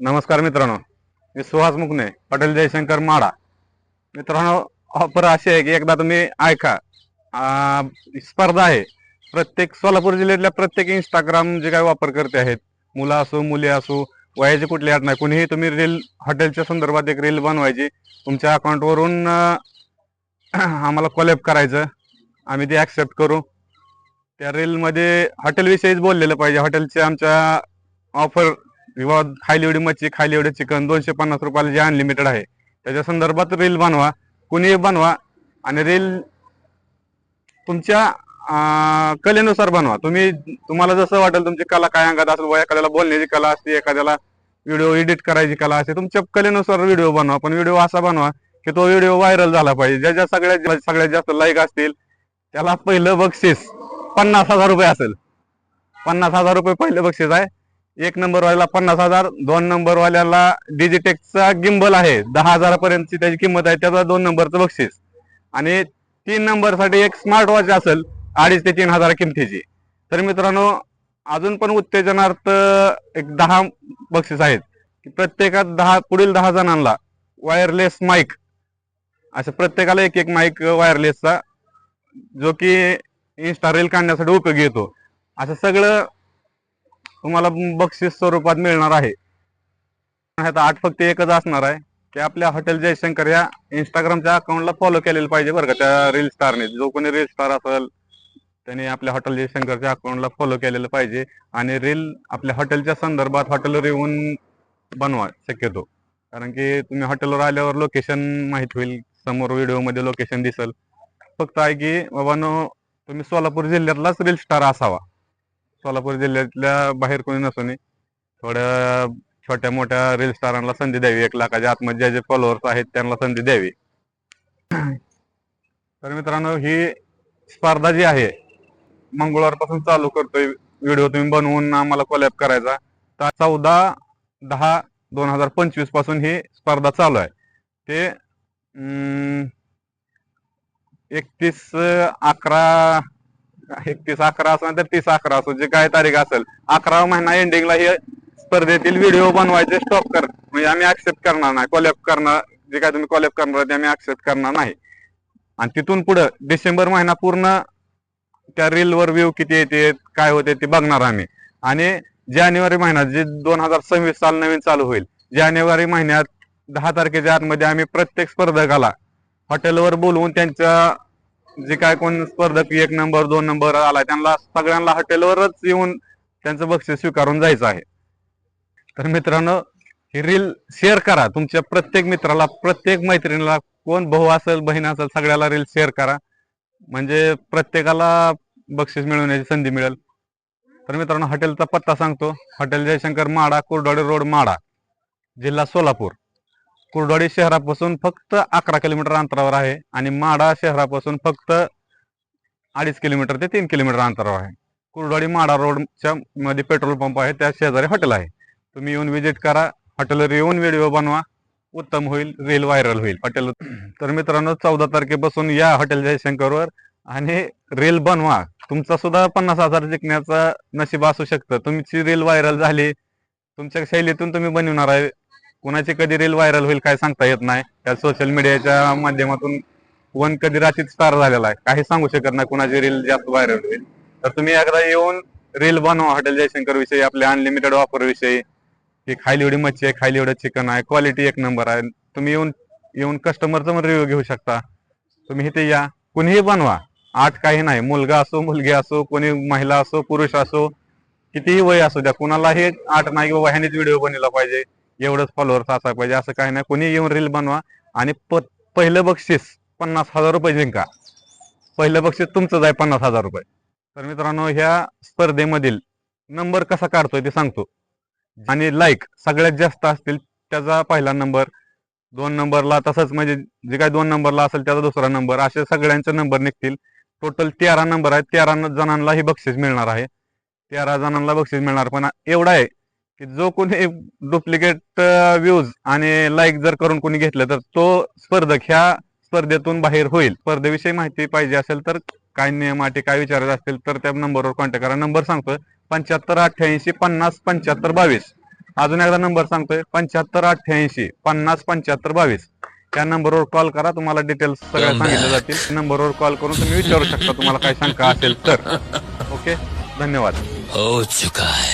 नमस्कार मित्रांनो मी सुहास मुकणे हॉटेल जयशंकर माडा. मित्रांनो ऑफर अशी आहे की एकदा तुम्ही ऐका. स्पर्धा आहे. प्रत्येक सोलापूर जिल्ह्यातल्या प्रत्येक इंस्टाग्राम जे काही वापरकर्ते आहेत मुलं असो मुली असो वयाची कुठली अट नाही कुणीही तुम्ही रील हॉटेलच्या संदर्भात एक रील बनवायची तुमच्या अकाउंटवरून आम्हाला कॉलेब करायचं. आम्ही ते ॲक्सेप्ट करू. त्या रीलमध्ये हॉटेलविषयीच बोललेलं पाहिजे. हॉटेलच्या आमच्या ऑफर किंवा खायली एवढी मच्छी खायली एवढे चिकन दोनशे पन्नास रुपयाला जे अनलिमिटेड आहे. त्याच्या संदर्भात रील बनवा कुणीही बनवा आणि रील तुमच्या कलेनुसार बनवा. तुम्ही तुम्हाला जसं वाटेल तुमची कला काय अंगात असेल व एखाद्याला बोलण्याची कला असते एखाद्याला व्हिडिओ एडिट करायची कला असते तुमच्या कलेनुसार व्हिडिओ बनवा. पण व्हिडिओ असा बनवा की तो व्हिडिओ व्हायरल झाला पाहिजे. ज्याच्या सगळ्यात सगळ्यात जास्त लाईक असतील त्याला पहिलं बक्षीस पन्नास हजार रुपये असेल. पन्नास हजार रुपये पहिलं बक्षीस आहे. एक नंबरवाल्याला पन्नास हजार दोन नंबरवाल्याला डिजिटेकचा गिंबल आहे. दहा हजारापर्यंतची त्याची किंमत आहे त्याचा दोन नंबरचं बक्षीस. आणि तीन नंबरसाठी एक स्मार्ट वॉच असेल अडीच ते तीन हजार किमतीची. तर मित्रांनो अजून पण उत्तेजनार्थ एक दहा बक्षीस आहेत. की प्रत्येकात दहा पुढील दहा जणांना वायरलेस माईक असं प्रत्येकाला एक एक माईक वायरलेसचा जो की इन्स्टा रील काढण्यासाठी उपयोगी येतो. असं सगळं तुम्हाला बक्षीस स्वरूपात मिळणार आहे. ह्यात आठ फक्त एकच असणार आहे. की आपल्या हॉटेल जयशंकर या इंस्टाग्रामच्या अकाउंटला फॉलो केलेलं पाहिजे बरं का त्या रील स्टारने जो कोणी रील स्टार असेल त्याने आपल्या हॉटेल जयशंकरच्या अकाउंटला फॉलो केलेलं पाहिजे आणि रील आपल्या हॉटेलच्या संदर्भात हॉटेलवर येऊन बनवा शक्यतो. कारण की तुम्ही हॉटेलवर आल्यावर लोकेशन माहीत होईल समोर व्हिडिओमध्ये लोकेशन दिसेल. फक्त आहे की बाबानो तुम्ही सोलापूर जिल्ह्यातलाच रील स्टार असावा. सोलापूर जिल्ह्यातल्या बाहेर कोणी नसून थोड्या छोट्या मोठ्या रील स्टारांना संधी द्यावी. एक लाखाच्या आतमध्ये ज्या जे फॉलोअर्स आहेत त्यांना संधी द्यावी. तर मित्रांनो ही स्पर्धा जी आहे मंगळवारपासून चालू करतोय. व्हिडिओ तुम्ही बनवून आम्हाला कोलॅब करायचा. तर चौदा दहा दोन हजार पंचवीसपासून ही स्पर्धा चालू आहे. ते एकतीस अकरा एकतीस अकरा असो तर तीस अकरा असो जे काय तारीख असेल. अकरा महिना एंडिंगला हे स्पर्धेतील व्हिडिओ बनवायचे स्टॉप कर. म्हणजे आम्ही ऍक्सेप्ट करणार नाही. कॉलॅप करणार जे काय तुम्ही कॉलॅप करणार ते आम्ही ऍक्सेप्ट करणार नाही. आणि तिथून पुढं डिसेंबर महिना पूर्ण त्या रीलवर व्ह्यू किती येते काय होते ते बघणार आम्ही. आणि जानेवारी महिन्यात जे दोन हजार सव्वीस साल नवीन चालू होईल. जानेवारी महिन्यात दहा तारखेच्या आतमध्ये आम्ही प्रत्येक स्पर्धकाला हॉटेलवर बोलवून त्यांच्या जे काय कोण स्पर्धक एक नंबर दोन नंबर आला त्यांना सगळ्यांना हॉटेलवरच येऊन त्यांचं बक्षीस स्वीकारून जायचं आहे. तर मित्रांनो ही रील शेअर करा. तुमच्या प्रत्येक मित्राला प्रत्येक मैत्रिणीला कोण भाऊ असेल बहीण असेल सगळ्याला रील शेअर करा. म्हणजे प्रत्येकाला बक्षीस मिळवण्याची संधी मिळेल. तर मित्रांनो हॉटेलचा पत्ता सांगतो. हॉटेल जयशंकर माडा कुर्डवाडी रोड माडा जिल्हा सोलापूर. कुर्डवाडी शहरापासून फक्त अकरा किलोमीटर अंतरावर आहे आणि माडा शहरापासून फक्त अडीच किलोमीटर ते तीन किलोमीटर अंतरावर आहे. कुर्डवाडी माडा रोडच्या मध्ये पेट्रोल पंप आहे त्या शेजारी हॉटेल आहे. तुम्ही येऊन व्हिजिट करा हॉटेलवर येऊन व्हिडिओ बनवा उत्तम होईल रील व्हायरल होईल हॉटेल. तर मित्रांनो चौदा तारखेपासून या हॉटेल जयशंकरवर आणि रील बनवा. तुमचा सुद्धा पन्नास हजार जिंकण्याचा नशीब असू शकतं. तुमची रील व्हायरल झाली तुमच्या शैलीतून तुम्ही बनवणार आहे. कुणाची कधी रील व्हायरल होईल काय सांगता येत नाही. त्या सोशल मीडियाच्या माध्यमातून वन कधी राशीत स्टार झालेला आहे. काही सांगू शकत नाही कुणाची रील जास्त व्हायरल होईल. तर तुम्ही एकदा येऊन रील बनवा हॉटेल जयशंकर विषयी आपल्या अनलिमिटेड ऑफर विषयी. की खायली एवढी मच्छी आहे खायली एवढं चिकन आहे क्वालिटी एक नंबर आहे. तुम्ही येऊन येऊन कस्टमरचा पण रिव्ह्यू घेऊ शकता. तुम्ही इथे या. कुणीही बनवा. आठ काही नाही. मुलगा असो मुलगी असो कोणी महिला असो पुरुष असो कितीही वय असो द्या कुणालाही आठ नाही किंवा ह्यानेच व्हिडिओ बनवला पाहिजे. एवढंच फॉलोअर्स असायला पाहिजे. असं काही नाही. कोणी येऊन रील बनवा आणि प पहिलं बक्षीस पन्नास हजार रुपये जिंका. पहिलं बक्षीस तुमचंच आहे पन्नास हजार रुपये. तर मित्रांनो ह्या स्पर्धेमधील नंबर कसा काढतोय ते सांगतो. आणि लाईक सगळ्यात जास्त असतील त्याचा पहिला नंबर दोन नंबरला तसंच म्हणजे जे काय दोन नंबरला असेल त्याचा दुसरा नंबर असे सगळ्यांचे नंबर निघतील. टोटल तेरा नंबर आहेत. तेरा जणांना ही बक्षीस मिळणार आहे. तेरा जणांना बक्षीस मिळणार. पण एवढं आहे की जो कोणी डुप्लिकेट व्ह्यूज आणि लाईक जर करून कोणी घेतलं तर तो स्पर्धक ह्या स्पर्धेतून बाहेर होईल. स्पर्धेविषयी माहिती पाहिजे असेल तर काय नियम अटी काय विचारायचे असतील तर त्या नंबरवर कॉन्टॅक्ट करा. नंबर सांगतोय पंच्याहत्तर अठ्ठ्याऐंशी पन्नास पंच्याहत्तर बावीस. अजून एकदा नंबर सांगतोय पंच्याहत्तर अठ्ठ्याऐंशी पन्नास पंच्याहत्तर बावीस. या नंबरवर कॉल करा तुम्हाला डिटेल्स सगळ्या सांगितल्या जातील. नंबरवर कॉल करून तुम्ही विचारू शकता तुम्हाला काय शंका असेल तर. ओके धन्यवाद. है